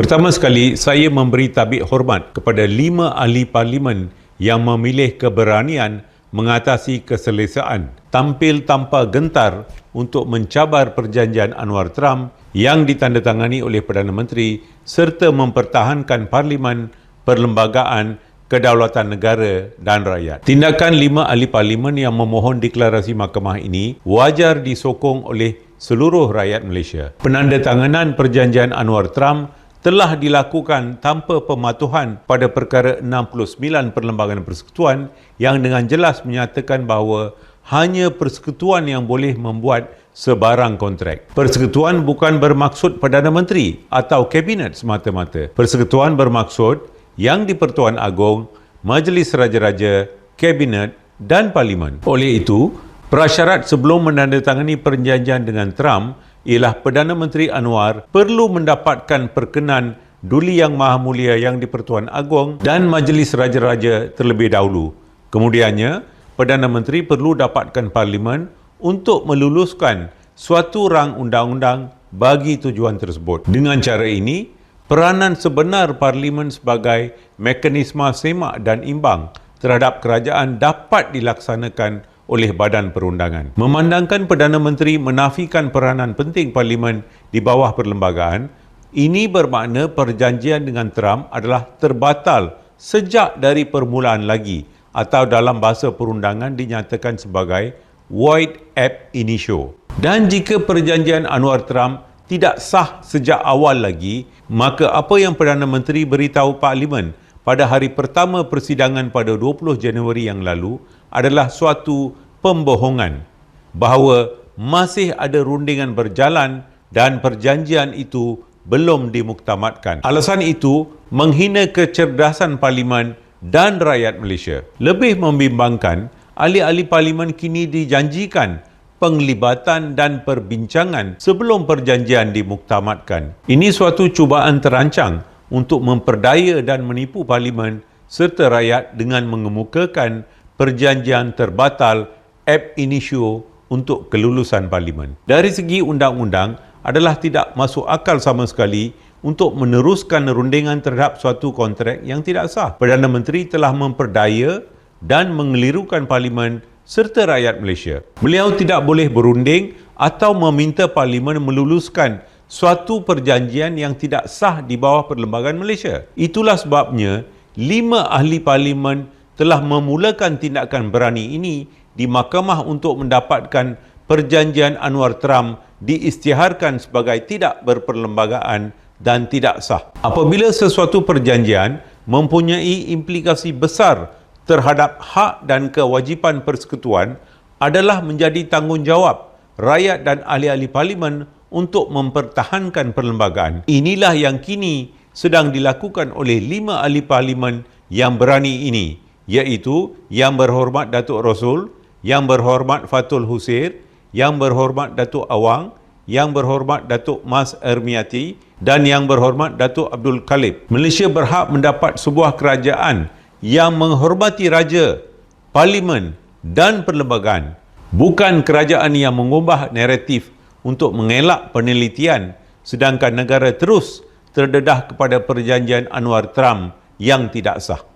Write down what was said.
Pertama sekali, saya memberi tabik hormat kepada lima ahli parlimen yang memilih keberanian mengatasi keselesaan tampil tanpa gentar untuk mencabar perjanjian Anwar Trump yang ditandatangani oleh Perdana Menteri serta mempertahankan parlimen, perlembagaan, kedaulatan negara dan rakyat. Tindakan lima ahli parlimen yang memohon deklarasi mahkamah ini wajar disokong oleh seluruh rakyat Malaysia. Penandatanganan perjanjian Anwar Trump telah dilakukan tanpa pematuhan pada perkara 69 Perlembagaan Persekutuan yang dengan jelas menyatakan bahawa hanya persekutuan yang boleh membuat sebarang kontrak. Persekutuan bukan bermaksud Perdana Menteri atau Kabinet semata-mata. Persekutuan bermaksud yang di-Pertuan Agong, Majlis Raja-Raja, Kabinet dan Parlimen. Oleh itu, prasyarat sebelum menandatangani perjanjian dengan Trump ialah Perdana Menteri Anwar perlu mendapatkan perkenan Duli Yang Maha Mulia Yang di-Pertuan Agong dan Majlis Raja-Raja terlebih dahulu. Kemudiannya, Perdana Menteri perlu dapatkan Parlimen untuk meluluskan suatu rang undang-undang bagi tujuan tersebut. Dengan cara ini, peranan sebenar Parlimen sebagai mekanisme semak dan imbang terhadap kerajaan dapat dilaksanakan oleh badan perundangan. Memandangkan Perdana Menteri menafikan peranan penting Parlimen di bawah perlembagaan, ini bermakna perjanjian dengan Trump adalah terbatal sejak dari permulaan lagi atau dalam bahasa perundangan dinyatakan sebagai void ab initio. Dan jika perjanjian Anwar Trump tidak sah sejak awal lagi, maka apa yang Perdana Menteri beritahu Parlimen pada hari pertama persidangan pada 20 Januari yang lalu adalah suatu pembohongan bahawa masih ada rundingan berjalan dan perjanjian itu belum dimuktamadkan. Alasan itu menghina kecerdasan Parlimen dan rakyat Malaysia. Lebih membimbangkan, ahli-ahli parlimen kini dijanjikan penglibatan dan perbincangan sebelum perjanjian dimuktamadkan. Ini suatu cubaan terancang untuk memperdaya dan menipu parlimen serta rakyat dengan mengemukakan perjanjian terbatal ab initio untuk kelulusan parlimen. Dari segi undang-undang adalah tidak masuk akal sama sekali untuk meneruskan rundingan terhadap suatu kontrak yang tidak sah. Perdana Menteri telah memperdaya dan mengelirukan parlimen serta rakyat Malaysia. Beliau tidak boleh berunding atau meminta parlimen meluluskan suatu perjanjian yang tidak sah di bawah perlembagaan Malaysia. Itulah sebabnya lima ahli parlimen telah memulakan tindakan berani ini di mahkamah untuk mendapatkan perjanjian Anwar Trump diisytiharkan sebagai tidak berperlembagaan dan tidak sah. Apabila sesuatu perjanjian mempunyai implikasi besar terhadap hak dan kewajipan persekutuan adalah menjadi tanggungjawab rakyat dan ahli-ahli parlimen untuk mempertahankan perlembagaan. Inilah yang kini sedang dilakukan oleh lima ahli parlimen yang berani ini, iaitu Yang Berhormat Datuk Rasul, Yang Berhormat Fatul Husair, Yang Berhormat Datuk Awang, Yang Berhormat Datuk Mas Ermiati, dan Yang Berhormat Datuk Abdul Khalib. Malaysia berhak mendapat sebuah kerajaan yang menghormati raja, parlimen dan perlembagaan. Bukan kerajaan yang mengubah naratif untuk mengelak penelitian sedangkan negara terus terdedah kepada perjanjian Anwar Trump yang tidak sah.